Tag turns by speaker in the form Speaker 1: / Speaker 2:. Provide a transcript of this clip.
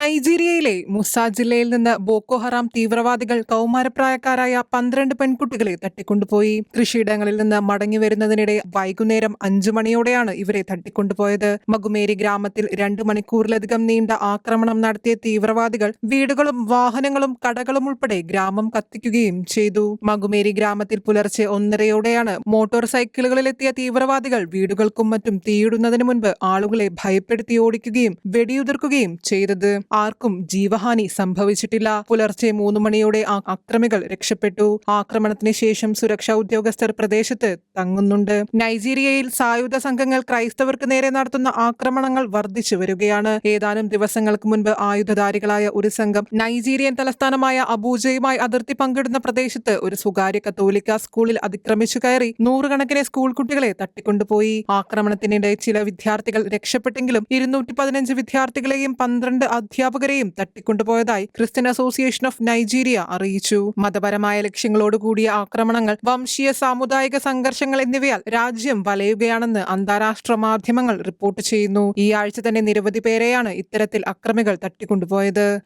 Speaker 1: നൈജീരിയയിലെ മുസ ജില്ലയിൽ നിന്ന് ബോക്കോഹറാം തീവ്രവാദികൾ കൗമാരപ്രായക്കാരായ പന്ത്രണ്ട് പെൺകുട്ടികളെ തട്ടിക്കൊണ്ടുപോയി. കൃഷിയിടങ്ങളിൽ നിന്ന് മടങ്ങി വരുന്നതിനിടെ വൈകുന്നേരം അഞ്ചു മണിയോടെയാണ് ഇവരെ തട്ടിക്കൊണ്ടുപോയത്. മകുമേരി ഗ്രാമത്തിൽ രണ്ടു മണിക്കൂറിലധികം നീണ്ട ആക്രമണം നടത്തിയ തീവ്രവാദികൾ വീടുകളും വാഹനങ്ങളും കടകളും ഉൾപ്പെടെ ഗ്രാമം കത്തിക്കുകയും ചെയ്തു. മകുമേരി ഗ്രാമത്തിൽ പുലർച്ചെ ഒന്നരയോടെയാണ് മോട്ടോർ സൈക്കിളുകളിലെത്തിയ തീവ്രവാദികൾ വീടുകൾക്കും മറ്റും തീയിടുന്നതിന് മുൻപ് ആളുകളെ ഭയപ്പെടുത്തി ഓടിക്കുകയും വെടിയുതിർക്കുകയും ചെയ്തത്. ആർക്കും ജീവഹാനി സംഭവിച്ചിട്ടില്ല. പുലർച്ചെ മൂന്ന് മണിയോടെ അക്രമികൾ രക്ഷപ്പെട്ടു. ആക്രമണത്തിന് ശേഷം സുരക്ഷാ ഉദ്യോഗസ്ഥർ പ്രദേശത്ത് തങ്ങുന്നുണ്ട്. നൈജീരിയയിൽ സായുധ സംഘങ്ങൾ ക്രൈസ്തവർക്ക് നേരെ നടത്തുന്ന ആക്രമണങ്ങൾ വർദ്ധിച്ചു വരികയാണ്. ഏതാനും ദിവസങ്ങൾക്ക് മുൻപ് ആയുധധാരികളായ ഒരു സംഘം നൈജീരിയൻ തലസ്ഥാനമായ അബൂജയുമായി അതിർത്തി പങ്കിടുന്ന പ്രദേശത്ത് ഒരു സ്വകാര്യ കത്തോലിക്ക സ്കൂളിൽ അതിക്രമിച്ചു കയറി നൂറുകണക്കിന് സ്കൂൾ കുട്ടികളെ തട്ടിക്കൊണ്ടുപോയി. ആക്രമണത്തിനിടെ ചില വിദ്യാർത്ഥികൾ രക്ഷപ്പെട്ടെങ്കിലും ഇരുന്നൂറ്റി പതിനഞ്ച് വിദ്യാർത്ഥികളെയും പന്ത്രണ്ട് അധ്യാപകരെയും തട്ടിക്കൊണ്ടുപോയതായി ക്രിസ്ത്യൻ അസോസിയേഷൻ ഓഫ് നൈജീരിയ അറിയിച്ചു. മതപരമായ ലക്ഷ്യങ്ങളോടുകൂടിയ ആക്രമണങ്ങൾ വംശീയ സാമുദായിക സംഘർഷങ്ങൾ എന്നിവയാൽ രാജ്യം വലയുകയാണെന്ന് അന്താരാഷ്ട്ര മാധ്യമങ്ങൾ റിപ്പോർട്ട് ചെയ്യുന്നു. ഈ ആഴ്ച തന്നെ നിരവധി പേരെയാണ് ഇത്തരത്തിൽ അക്രമികൾ തട്ടിക്കൊണ്ടുപോയത്.